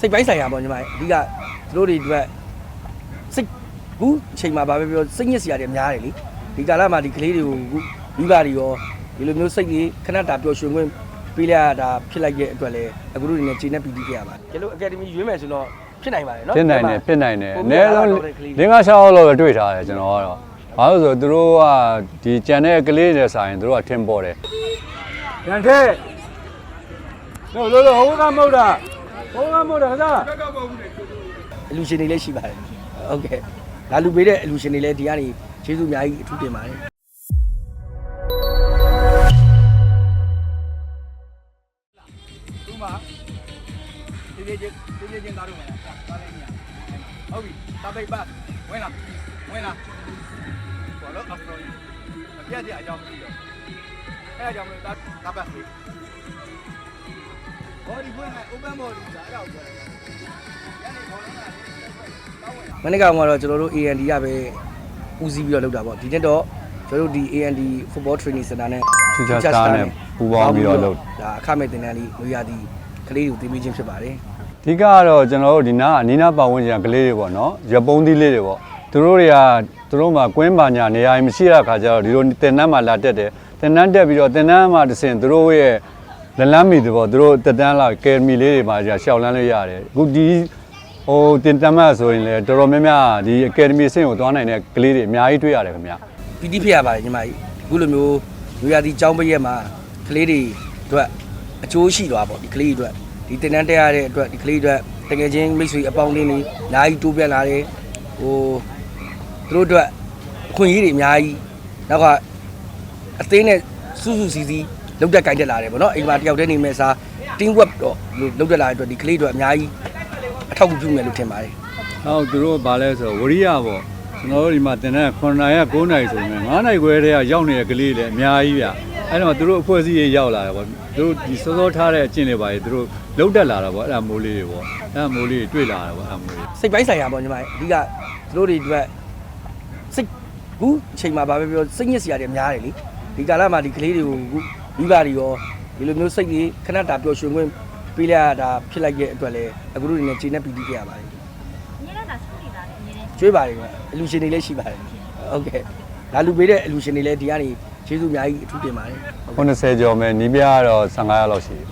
စိတ်ပိုင်းဆိုင်ရာပေါ့ညီမအဓိကသူတို့တွေအတွက်စိတ်ဘူးအချိန်မှာဗာပဲပြောစိတ်ညစ်စရာတွေများတယ်လေဒီကာလမှာဒီကလေးတွေကိုခုမိဘတွေရောဒီလိုမျိုးစိတ်ကြီးခဏတာပျော်ရွှင်ခွင့်ပေးလိုက်ရတာဖြစ်လိုက်တဲ့အတွက်လည်းအခုတို့တွေနဲ့ခြေနဲ့ပီတိခဲ့ရပါတယ်ကျလို့အကယ်ဒမီရွေးမယ်ဆိုတော့ဖြစ်နိုင်ပါတယ်နော်ဖြစ်နိုင်တယ်ဖြစ်နိုင်တယ်ပုံအပြနည်းဆုံးတော့တဲ့ကလေးလင်းကားရှောက်လောက်ပဲတွေ့ထားတယ်ကျွန်တော်ကတော့ဘာလို့လဲဆိုတော့သူတို့ကဒီကြံတဲ့ကလေးတွေဆိုင်သူတို့ကထင်ပေါ်တယ်ရန်ထဲလို့လို့လို့ဟို ကမဟုတ်တာဟိုကမဟုတ်တာသာအလူရှင်တွေလည်းရှိပါတယ်ဟုတ်ကဲ့လာလူပေးတဲ့အလူရှင်တွေလည်းဒီကနေကျေးဇူးအများကြီးအထူးတင်ပါတယ်သူမဒီဒီချင်းဒီဒီချင်းသားတို့မလားသားလေးညာဟုတ်ပြီသားပိတ်ပါဝင်လာဝင်လာဘောလို့အဖရိုအပြတ်ကြအကြောင်းမရှိတော့အဲအကြောင်းမလို့သားသားပတ်စီ ဘောဒီဖွင့်လိုက် open body ဆိုတာအဲ့ဒါကိုပြောတယ်ညနေခေါ်လာတာတောင်းဝင်လာမနေ့ကတော့ကျွန်တော်တို့ AND ကပဲဦးစီးပြီးတော့လုပ်တာပေါ့ဒီနေ့တော့ကျွန်တော်တို့ဒီ AND Football Training Center နဲ့ Future Star နဲ့ပူးပေါင်းပြီးတော့လုပ်ဒါအခမဲ့တင်တန်းလေးလူရသည်ကလေးတွေကိုတင်ပေးခြင်းဖြစ်ပါတယ်အဓိကကတော့ကျွန်တော်တို့ဒီနားအနီးနားပတ်ဝန်းကျင်ကကလေးတွေပေါ့နော်ရပုံးသီးလေးတွေပေါ့သူတို့တွေကသူတို့မှာကွင်းပါညာနေရာကြီးမရှိတဲ့အခါကျတော့ဒီလိုတင်တန်းမှာလာတက်တယ်တင်တန်းတက်ပြီးတော့တင်တန်းမှာတစ်ဆင့်သူတို့ရဲ့ လလန်းမီတွေပေါ့သူတို့တက်တန်းလာကယ်မီလေးတွေမှာじゃရှောက်လန်းလို့ရတယ်အခုဒီဟိုတင်တန်းမှာဆိုရင်လေတော်တော်များများဒီအကယ်ဒမီဆင့်ကိုသွားနိုင်တဲ့ကလေးတွေအများကြီးတွေ့ရတယ်ခင်ဗျာ ပီတိဖြစ်ရပါတယ်ညီမကြီးအခုလိုမျိုးလူရသည်ចောင်းပရက်မှာကလေးတွေအတွက်အကျိုးရှိသွားပေါ့ဒီကလေးတွေအတွက်ဒီတင်တန်းတက်ရတဲ့အတွက်ဒီကလေးတွေအတွက်တကယ်ချင်းမိတ်ဆွေအပေါင်းအသင်းတွေအများကြီးတိုးပြတ်လာတယ်ဟိုသူတို့အတွက်အခွင့်အရေးတွေအများကြီးနောက်ကအသင်းနဲ့စုစုစည်းစည်း လောက်တက်ကြိုက်တက်လာတယ်ပေါ့နော်အိမ်မှာတယောက်တည်းနေမဲ့စား team work တော့လောက်တက်လာတဲ့အတွက်ဒီကလေးတွေအများကြီးအထောက်အကူပြုမယ်လို့ထင်ပါတယ်နောက်သူတို့ကဘာလဲဆိုတော့ဝရိယပေါ့ကျွန်တော်တို့ဒီမှာတင်တဲ့9နိုင်ရ9နိုင်ဆိုရင်9နိုင်ခွဲတည်းကရောက်နေတဲ့ကလေးလည်းအများကြီးဗျအဲ့တော့သူတို့အဖွဲ့အစည်းရေးရောက်လာတယ်ပေါ့သူတို့ဒီစောစောထားတဲ့အကျင့်တွေပါလေသူတို့လုတ်တက်လာတာပေါ့အဲ့ဒါမိုးလေးတွေပေါ့အဲ့ဒါမိုးလေးတွေတွေ့လာတာပေါ့အဲ့ဒါမိုးလေးစိတ်ပိုင်းဆိုင်ရာပေါ့ညီမအဓိကသူတို့တွေအတွက်စိတ်ဘူးအချိန်မှာဗာပဲပြောစိတ်ညစ်စရာတွေများတယ်လေဒီကာလမှာဒီကလေးတွေကိုခု မိဘတွေရောဒီလိုမျိုးစိတ်ကြီးခဏတာပျော်ရွှင်ခွင့်ပေးလိုက်ရတာဖြစ်လိုက်တဲ့အတွက်လည်းအခုတို့တွေနဲ့ခြေနဲ့ပီတိခဲ့ရပါတယ်အများနဲ့ဒါဆုနေတာလေအများနဲ့ကျွေးပါတယ်ကအလူရှင်တွေလည်းရှိပါတယ်ဟုတ်ကဲ့လာလူပေးတဲ့အလူရှင်တွေလည်းဒီကနေကျေးဇူးအများကြီးအထူးတင်ပါတယ်ဟုတ်ကဲ့90ကျော်မယ်နီးပြကတော့15ရောက်လောက်ရှိတယ်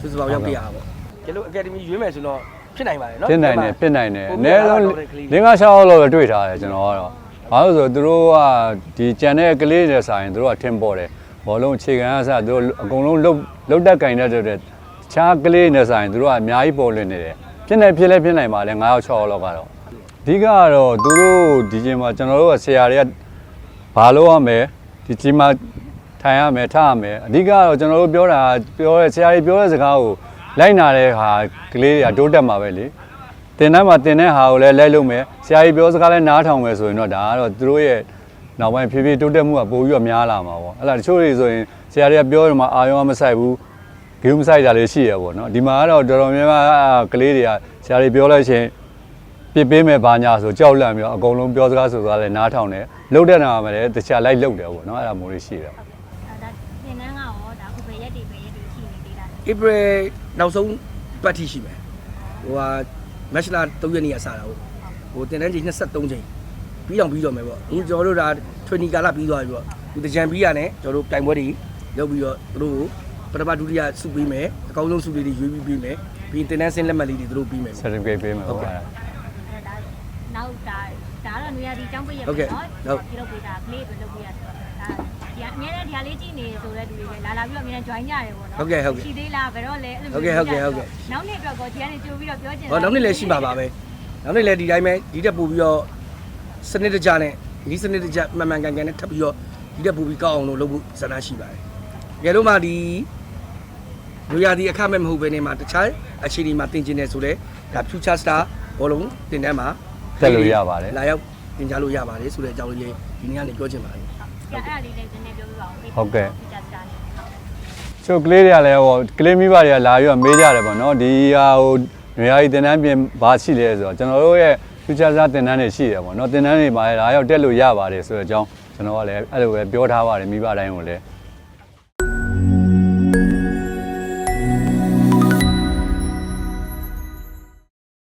စုစုပေါင်းရောက်ပြရပါပေါ့ကျလို့အကယ်ဒမီရွေးမယ်ဆိုတော့ဖြစ်နိုင်ပါတယ်နော်ဖြစ်နိုင်တယ်ဖြစ်နိုင်တယ်ပုံအပြနည်းဆုံးတော့တဲ့ကလေးလင်းကားရှောက်လောက်ပဲတွေ့ထားတယ်ကျွန်တော်ကတော့ဘာလို့လဲဆိုတော့သူတို့ကဒီကြံတဲ့ကလေးတွေဆိုင်သူတို့ကထင်ပေါ်တယ် ဘောလုံးအခြေခံအစသူတို့အကုန်လုံးလုတ်လုတ်တက်ကင်တဲ့တဲ့ခြားကလေးတွေဆိုင်သူတို့ကအများကြီးပေါ်လွင်နေတယ်ဖြစ်နေဖြစ်လဲဖြစ်နိုင်ပါလေ9ရောက်6ရောက်လောက်ကတော့အဓိကကတော့သူတို့ဒီချိန်မှာကျွန်တော်တို့ကဆရာတွေကဘာလို့ရမလဲဒီချိန်မှာထိုင်ရမယ်ထားရမယ်အဓိကကတော့ကျွန်တော်တို့ပြောတာပြောတဲ့ဆရာတွေပြောတဲ့စကားကိုလိုက်နာတဲ့ဟာကလေးတွေကတိုးတက်မှာပဲလေတင်တန်းမှာတင်တဲ့ဟာကိုလည်းလိုက်လို့မယ်ဆရာကြီးပြောစကားလည်းနားထောင်မယ်ဆိုရင်တော့ဒါကတော့သူတို့ရဲ့ နောက်ပိုင်းဖြည်းဖြည်းတိုးတက်မှုကပိုပြီးတော့များလာမှာပေါ့အဲ့ဒါတချို့တွေဆိုရင်ဆရာတွေကပြောတယ်မှာအာရုံကမဆိုင်ဘူးဂိမ်းမဆိုင်တာလေးရှိရပေါ့နော်ဒီမှာကတော့တော်တော်များများအဲ့ကလေးတွေကဆရာတွေပြောလိုက်ချင်းပြစ်ပေးမယ်ဘာညာဆိုကြောက်လန့်ပြီးတော့အကုန်လုံးပြောစကားဆိုစကားလည်းနားထောင်တယ်လှုပ်တဲ့နာမှာလည်းတခြားလိုက်လှုပ်တယ်ပေါ့နော်အဲ့ဒါမျိုးလေးရှိတယ်ဒါသင်တန်းကရောဒါခုပဲရက်တွေပဲရက်တွေရှိနေသေးတာ April နောက်ဆုံးပတ်ထိရှိမယ်ဟိုဟာ match လာ3ရက်နေ့ကစတာဟုတ်ဟိုတင်တန်းချိန်23ချိန် ပြီးတော့ပြီးတော့မယ်ပေါ့အခုကျွန်တော်တို့ဒါ20ကာလပြီးသွားပြီပေါ့ဒီတကြံပြီးရနဲ့ကျွန်တော်တို့တိုင်ပွဲတွေလုပ်ပြီးတော့သူတို့ကိုပထမဒုတိယစုပေးမယ်အကောင်းဆုံးစုလေးတွေရွေးပြီးပေးမယ်ပြီးရင်တင်တန်းဆင်းလက်မှတ်လေးတွေသူတို့ပြီးမယ် certificate ပေးမယ်ဟုတ်ပေါ့ကဲ့အဲ့ဒါဒါနောက်ဒါဒါတော့နေရာဒီចောင်းပိတ်ရက်ဟုတ်ကဲ့ပဲဟုတ်နော်ဒီလောက်ပေးတာကလေးပဲလုပ်ပေးရဆိုတော့ဒါဒီအများနဲ့ဒီဟာလေးကြည့်နေဆိုတဲ့လူတွေလည်းလာလာပြီးတော့အများနဲ့ join ကြရတယ်ပေါ့နော်ဟုတ်ကဲ့ဟုတ်ကဲ့ရှိသေးလားဘယ်တော့လဲအဲ့လိုဟုတ်ကဲ့ဟုတ်ကဲ့ဟုတ်ကဲ့နောက်နေ့အတွက်ကောဒီကနေကြိုပြီးတော့ပြောချင် ဟောနောက်နေ့လည်းရှိပါပါပဲနောက်နေ့လည်းဒီတိုင်းပဲဒီတက်ပို့ပြီးတော့ စနစ်တကျနဲ့ဒီစနစ်တကျမှန်မှန်ကန်ကန်နဲ့ထပ်ပြီးတော့ဒီတက်ပို့ပြီးကောက်အောင်လို့လုပ်ဖို့စန္ဒရှိပါတယ်တကယ်လို့မှဒီလူရသည်အခမဲ့မဟုတ်ဘဲနဲ့မှတခြားအခြေအနေမှာတင်ကျင်နေဆိုလဲဒါ future star ဘောလုံးတင်တန်းမှာတက်လို့ရပါတယ်လာရောက်တင်ကြလို့ရပါတယ်ဆိုတဲ့အကြောင်းလေးလေးဒီနေ့ကနေပြောချင်ပါတယ်အဲ့ဒါလေးလည်းနည်းနည်းပြောပြပါဦးဟုတ်ကဲ့ချက်စတာနေချိုကလေးတွေကလည်းဟိုကလေးမိဘတွေကလာပြီးတော့မေးကြတယ်ပေါ့နော်ဒီဟာဟိုနေရာကြီးတင်တန်းပြင်ဘာရှိလဲဆိုတော့ကျွန်တော်တို့ရဲ့ future စားတင်တန်းတွေရှိတယ်ပေါ့နော်တင်တန်းတွေမှာလည်းလာရောက်တက်လို့ရပါတယ်ဆိုတဲ့အကြောင်းကျွန်တော်ကလည်းအဲ့လိုပဲပြောထားပါတယ်မိဘတိုင်းကိုလည်း